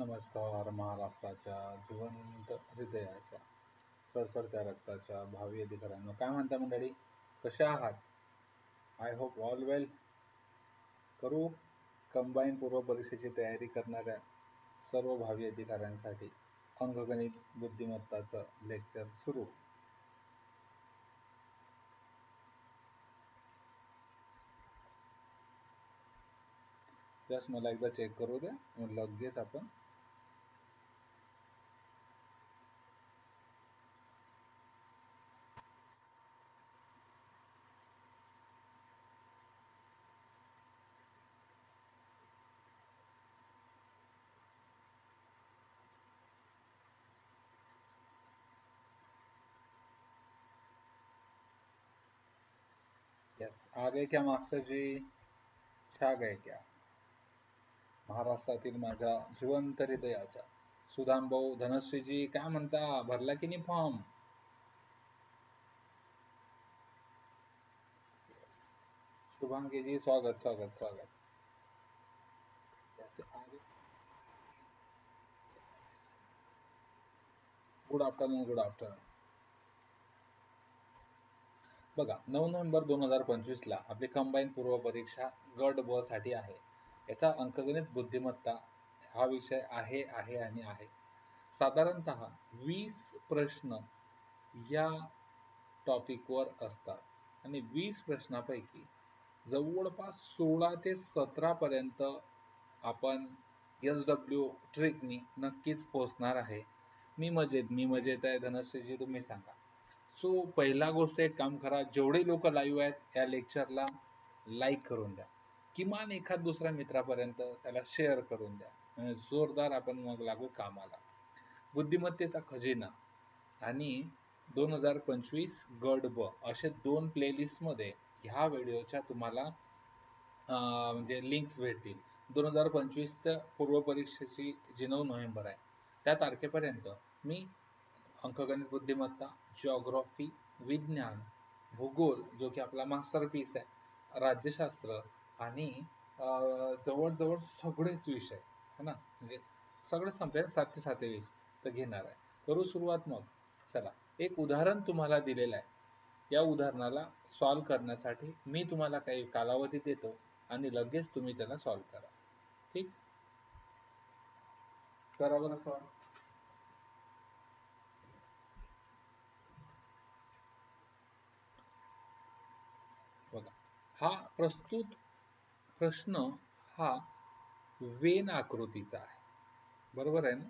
नमस्कार महाराष्ट्राच्या जिवंत हृदयाच्या सरसरत्या रक्ताच्या भावी अधिकाऱ्यांनो काय म्हणता मंडळी? कशा आहात? आय होप ऑल वेल करू कंबाईन पूर्व परीक्षेची तयारी करणाऱ्या सर्व भावी अधिकाऱ्यांसाठी अंकगणित बुद्धिमत्ताचं लेक्चर सुरू. जस्ट मला एकदा चेक करू द्या. मग लगेच आपण यस आ गए क्या मास्टर जी? छा गए क्या? महाराष्ट्रातील माझ्या जिवंत हृदयाचा. सुदाम भाऊ धनश्रीजी काय म्हणता? भरला की नाही फॉर्म शुभांगीजी स्वागत स्वागत स्वागत. गुड आफ्टरनून गुड आफ्टरनून बघा नऊ नोव्हेंबर दोन हजार पंचवीसला आपली कंबाईन पूर्व परीक्षा गट ब साठी आहे. याचा अंकगणित बुद्धिमत्ता हा विषय आहे आहे आणि आहे. साधारणत वीस प्रश्न या टॉपिकवर असतात. आणि वीस प्रश्नापैकी जवळपास सोळा ते सतरा पर्यंत आपण एस डब्ल्यू ट्रिकनी नक्कीच पोचणार आहे. मी मजेत मी मजेत आहे. धनश्रीजी तुम्ही सांगा. सो पहिला गोष्ट एक काम करा जेवढे लोक लाईव्ह आहेत या लेक्चरला लाईक करून द्या. किमान एखाद दुसऱ्या मित्रापर्यंत त्याला शेअर करून द्या. जोरदार आपण मग लागू कामाला. बुद्धिमत्तेचा खजिना. आणि दोन हजार पंचवीस गड ब असे दोन प्लेलिस्टमध्ये ह्या व्हिडिओच्या तुम्हाला म्हणजे लिंक्स भेटतील. दोन हजार पंचवीसच्या पूर्वपरीक्षेची जी नऊ नोव्हेंबर आहे त्या तारखेपर्यंत मी अंकगणित बुद्धिमत्ता जॉग्रॉफी विज्ञान भूगोल जो की आपला मास्टरपीस आहे राज्यशास्त्र आणि जवळजवळ सगळेच विषय है ना? म्हणजे सगळे संपले सात साते विषय तर घेणार आहे. करू सुरुवात मग. चला एक उदाहरण तुम्हाला दिलेलं आहे. या उदाहरणाला सॉल्व करण्यासाठी मी तुम्हाला काही कालावधी देतो आणि लगेच तुम्ही त्याला सॉल्व करा. ठीक? करा बरं सॉल्व बघा हा प्रस्तुत प्रश्न हा वेन आकृतीचा आहे. बरोबर आहे ना?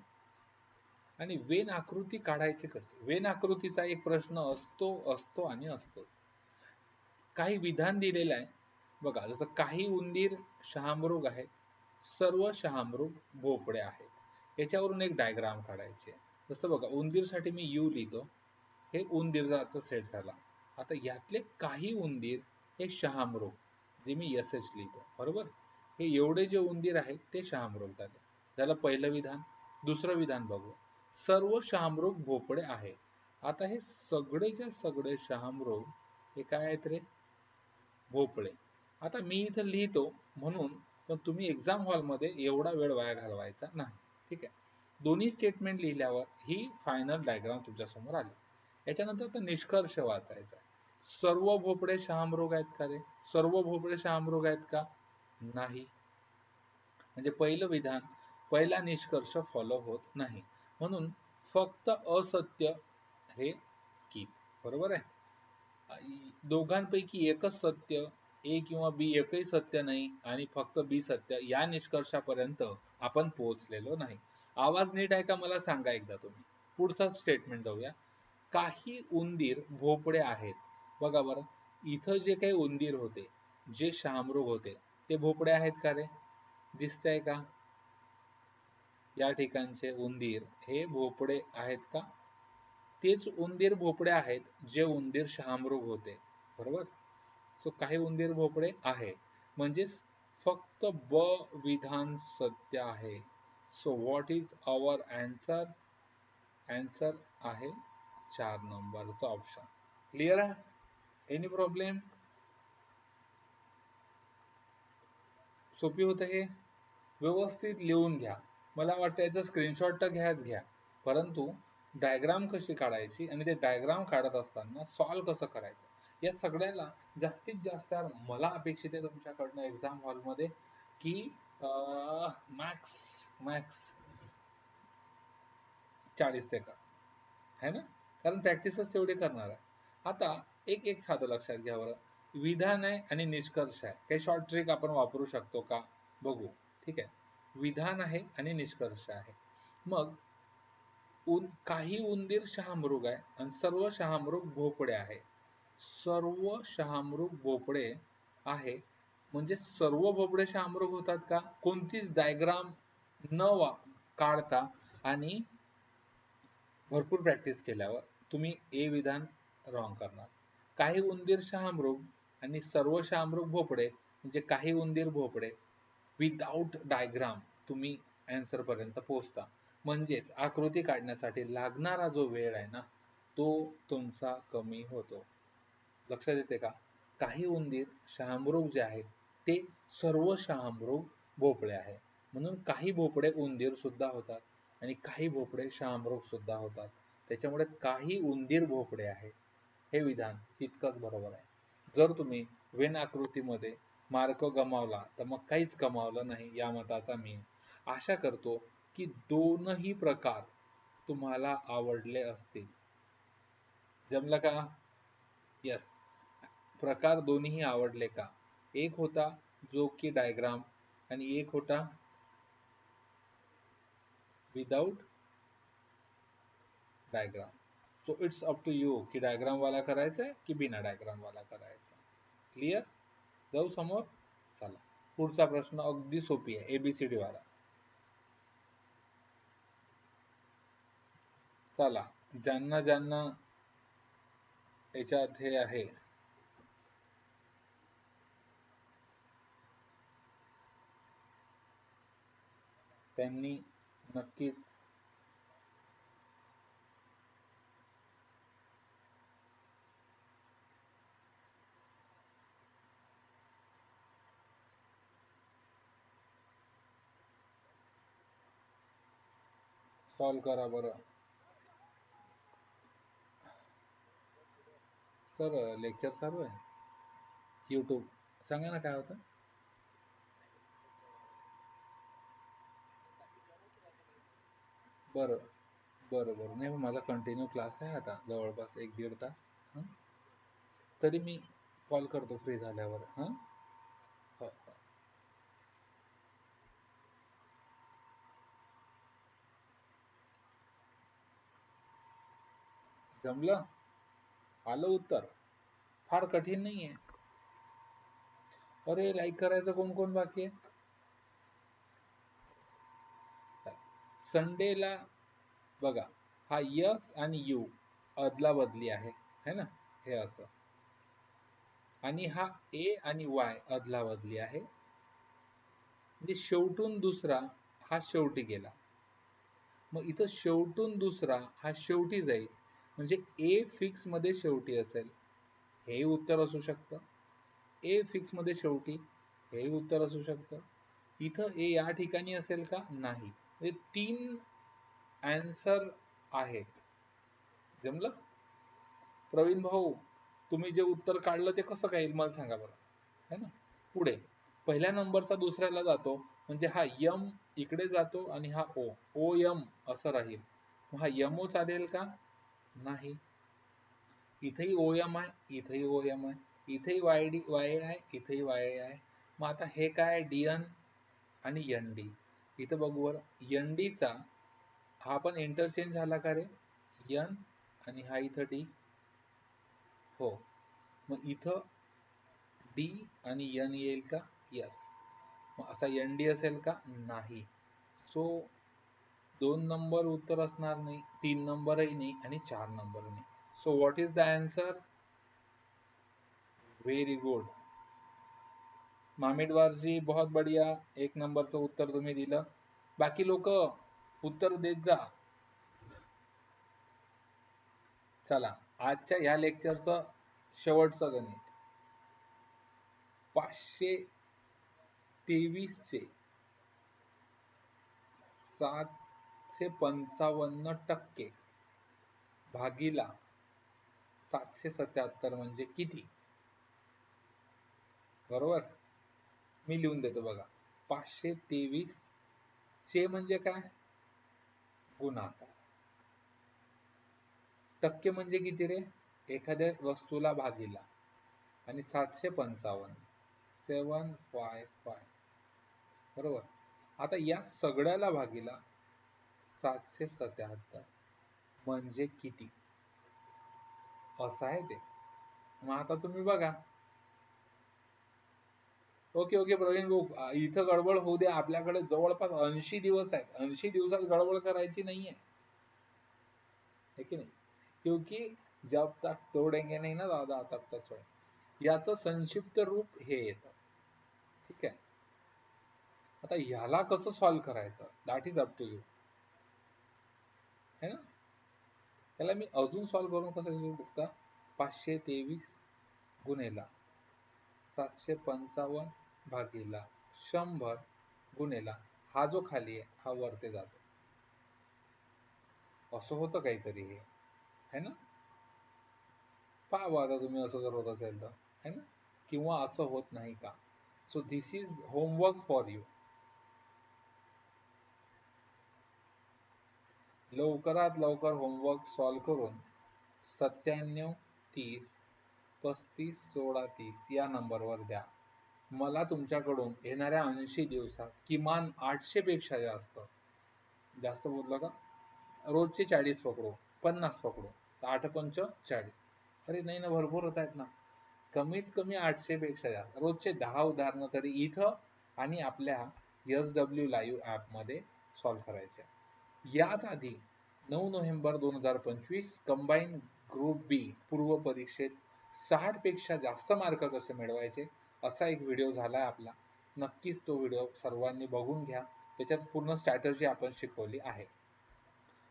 आणि वेन आकृती काढायची कशी? वेन आकृतीचा एक प्रश्न असतो असतो आणि असतो. काही विधान दिलेलं आहे. बघा जसं काही उंदीर शहामृग आहेत सर्व शहामृग भोपडे आहेत. याच्यावरून एक डायग्राम काढायचे जसं बघा उंदीरसाठी मी यू लिहितो. हे उंदीरचा सेट झाला. आता यातले काही उंदीर हे शहामृग जे मी एस एच लिहितो बरोबर? हे एवढे जे उंदीर आहेत ते शहामृग झाले. झालं पहिलं विधान दुसरं विधान बघू सर्व शहामृग भोपडे आहे आता हे सगळेच्या सगळे शहामृग हे काय आहेत रे? भोपळे. आता मी इथं लिहितो म्हणून पण तुम्ही एक्झाम हॉलमध्ये एवढा वेळ वाया घालवायचा नाही. ठीक आहे? दोन्ही स्टेटमेंट लिहिल्यावर ही फायनल डायग्राम तुमच्यासमोर आली. याच्यानंतर निष्कर्ष वाचायचा सर्व भोपळे शहामरोग आहेत का रे? सर्व भोपळे शहामरोग आहेत का? नाही. म्हणजे पहिलं विधान पहिला निष्कर्ष फॉलो होत नाही. म्हणून फक्त असत्य हे स्किप बरोबर आहे? दोघांपैकी एकच सत्य ए किंवा बी एकही सत्य नाही आणि फक्त बी सत्य या निष्कर्षापर्यंत आपण पोहोचलेलो नाही. आवाज नीट आहे का मला सांगा एकदा तुम्ही. पुढचा स्टेटमेंट जाऊया. काही उंदीर भोपडे आहेत. बघा बरं. इथं जे काही उंदीर होते जे शामृग होते ते भोपडे आहेत का रे? दिसत आहे का? या ठिकाणचे उंदीर हे भोपडे आहेत का? तेच उंदीर भोपडे आहेत जे उंदीर शहामृग होते. बरोबर? सो काही उंदीर भोपडे आहे. म्हणजेच फक्त ब विधान सत्य आहे. So what is our answer answer आहे चार नंबरचा ऑप्शन क्लिअर आहे? एनी प्रॉब्लेम सोपी होतं हे? व्यवस्थित लिहून घ्या. मला वाटतं याचं स्क्रीनशॉट तर घ्याच घ्या. परंतु डायग्राम कशी काढायची आणि ते डायग्राम काढत असताना सॉल्व कसं करायचं? या सगळ्याला जास्तीत जास्त मला अपेक्षित आहे तुमच्याकडनं एक्झाम हॉलमध्ये की मॅक्स मॅक्स चाळीस सेकंद है ना? कारण प्रॅक्टिसच तेवढी करणार आहे. आता एक एक साधं लक्षात घ्या बरं. विधान आहे आणि निष्कर्ष आहे. काही शॉर्ट ट्रिक आपण वापरू शकतो का? बघू. ठीक आहे? विधान आहे आणि निष्कर्ष आहे. मग उन काही उंदीर शहामृग आहे आणि सर्व शहामृग भोपडे आहे. सर्व शहामृग भोपडे आहे म्हणजे सर्व भोपडे शहामृग होतात का? कोणतीच डायग्राम न काढता आणि भरपूर प्रॅक्टिस केल्यावर तुम्ही ए विधान रॉंग करणार. काही उंदीर शहामृग आणि सर्व शहामृग भोपडे म्हणजे काही उंदीर भोपडे विदाउट डायग्राम तुम्ही अँसर पर्यंत पोहोचता. म्हणजेच आकृती काढण्यासाठी लागणारा जो वेळ आहे ना तो तुमचा कमी होतो. लक्षात येते का? काही उंदीर शहामृग जे आहेत ते सर्व शहामृग भोपळे आहे म्हणून काही भोपडे उंदीर सुद्धा होतात आणि काही भोपडे शहामृग सुद्धा होतात. त्याच्यामुळे काही उंदीर भोपडे आहेत. हे विधान तितकंच बरोबर आहे. जर तुम्ही वेन आकृतीमध्ये मार्क गमावला तर मग काहीच कमावलं नाही या मताचा मी आशा करतो की दोनही प्रकार तुम्हाला आवडले असतील. जमलं का? यस प्रकार दोन्ही आवडले का? एक होता जो की डायग्राम आणि एक होता without diagram. So it's up to you की डायग्राम वाला करायचा आहे की बिना डायग्राम वाला करायचा क्लिअर जाऊ समोर। चला पुढचा प्रश्न अगदी सोपी आहे एबीसीडी वाला। चला ज्यांना ज्यांना याच्यात हे आहे, त्यांनी नक्कीच कॉल करा बरं. सर लेक्चर चालू आहे. यूट्यूब सांगा ना काय होतं? बरं. बरं बरं. नाही माझा कंटिन्यू क्लास आहे आता. जवळपास एक दीड तास. तरी मी कॉल करतो फ्री झाल्यावर. हां हो जमलं? आलं उत्तर. फार कठीण नाही आहे अरे लाईक करायचं कोण कोण बाकी आहे? संडेला बघा हा यस आणि यू अदला बदली आहे है ना? हे असं. आणि हा ए आणि वाय अदला बदली आहे. म्हणजे शेवटून दुसरा हा शेवटी गेला. मग इथं शेवटून दुसरा हा शेवटी जाईल. म्हणजे ए फिक्समध्ये शेवटी असेल हे उत्तर असू शकतं. ए फिक्समध्ये शेवटी हे उत्तर असू शकतं. इथं ए या ठिकाणी असेल का? नाही. म्हणजे तीन अँसर आहेत. जमलं? प्रवीण भाऊ तुम्ही जे उत्तर काढलं ते कसं काय? मला सांगा बरं. है ना? पुढे. पहिल्या नंबरचा दुसऱ्याला जातो. म्हणजे हा यम इकडे जातो आणि हा ओ ओ यम असं राहील. हा यमो चालेल का? नाही. इथेही ओएम आहे इथेही ओएम आहे इथेही वाय डी वाय आहे इथेही वाय आहे मग आता हे काय डी एन आणि एन डी इथं बघू बरं. एन डीचा हा पण इंटरचेंज झाला का रे? एन आणि हा इथं डी हो. मग इथं डी आणि एन येईल का? यस मग असा एन डी असेल का? नाही. सो दोन नंबर उत्तर असणार नाही तीन नंबरही नाही आणि चार नंबर नाही. So what is the answer very good Mamidwarji बहुत बढिया. एक नंबरचं उत्तर तुम्ही दिलं. बाकी लोक उत्तर देत जा. चला आजच्या ह्या लेक्चरचं शेवटचं गणित. पाचशे तेवीसचे सातशे पंचावन्न टक्के. भागीला सातशे सत्याहत्तर म्हणजे किती? बरोबर? मी लिहून देतो बघा. पाचशे तेवीस. चे म्हणजे काय? गुणाकार. टक्के म्हणजे किती रे? एखाद्या वस्तूला भागीला. आणि सातशे पंचावन्न. Seven five five. बरोबर? आता या सगळ्याला भागीला. सातशे सत्याहत्तर. म्हणजे किती? असं आहे ते. मग आता तुम्ही बघा. ओके ओके प्रवीण भाऊ इथं गडबड होऊ द्या आपल्याकडे जवळपास ऐंशी दिवस आहेत. ऐंशी दिवसात गडबड करायची नाहीये. है की नाही? क्योंकि जब तक तोडेंगे नाही ना दादा तब तक छोड़ेंगे. याचं संक्षिप्त रूप हे येतं. ठीक आहे? आता ह्याला कसं सॉल्व्ह करायचं? That is up to you है ना? त्याला मी अजून सॉल्व्ह करून कसं लिहू बघता पाचशे तेवीस गुणेला सातशे पंचावन्न भागीला शंभर गुणेला हा जो खाली आहे हा वरते जातो. असं होतं काहीतरी हे. है ना? पाहा आता तुम्ही असं जर होत असेल तर. है ना? किंवा असं होत नाही का? So this is homework for you लवकरात लवकर होमवर्क सॉल्व करून सत्त्याण्णव तीस पस्तीस सोळा तीस या नंबरवर द्या. मला तुमच्याकडून येणाऱ्या ऐंशी दिवसात किमान आठशे पेक्षा जास्त जास्त बोललं का? रोजचे चाळीस पकडू पन्नास पकडू आठ पंच चाळीस. अरे नाही ना भरपूर होत आहेत ना. कमीत कमी आठशे पेक्षा जास्त. रोजचे दहा उदाहरणं तरी इथं आणि आपल्या एस डब्ल्यू लाईव्ह ऍपमध्ये सॉल्व्ह करायचे. याच आधी नऊ नोव्हेंबर दोन हजार पंचवीस कंबाईन ग्रुप बी पूर्व परीक्षेत साठपेक्षा जास्त मार्क कसे मिळवायचे असा एक व्हिडिओ झालाय आपला. नक्कीच तो व्हिडिओ सर्वांनी बघून घ्या. त्याच्यात पूर्ण स्ट्रॅटर्जी आपण शिकवली आहे.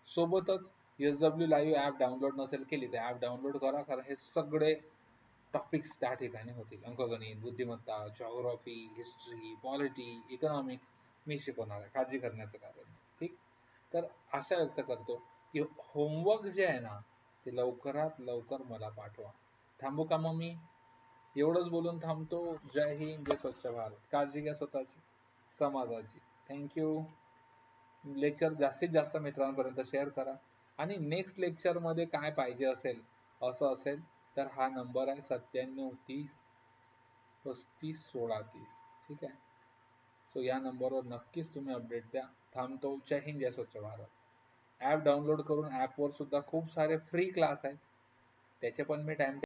सोबतच S W live app download नसेल केली तर ॲप डाउनलोड करा कारण हे सगळे टॉपिक्स त्या ठिकाणी होतील. अंकगणित बुद्धिमत्ता जॉग्रॉफी हिस्ट्री पॉलिटी इकॉनॉमिक्स मी शिकवणार आहे. काळजी करण्याचं कारण. ठीक तर आशा व्यक्त करतो की होमवर्क जे आहे ना ते लवकरात लवकर मला पाठवा. थांबू का मग मी एवढंच बोलून थांबतो. जय हिंद जय स्वच्छ भारत. काळजी घ्या स्वतःची समाजाची. थँक्यू लेक्चर जास्तीत जास्त मित्रांपर्यंत शेअर करा. आणि नेक्स्ट लेक्चरमध्ये काय पाहिजे असेल असं असेल तर हा नंबर आहे सत्त्याण्णव तीस पस्तीस सोळा तीस. ठीक आहे? सो या नंबरवर नक्कीच तुम्ही अपडेट द्या. थांबतो. जय हिंद जय स्वच्छ भारत. ऍप डाउनलोड करून ऍपवर सुद्धा खूप सारे फ्री क्लास आहेत. त्याचे पण मी टाइम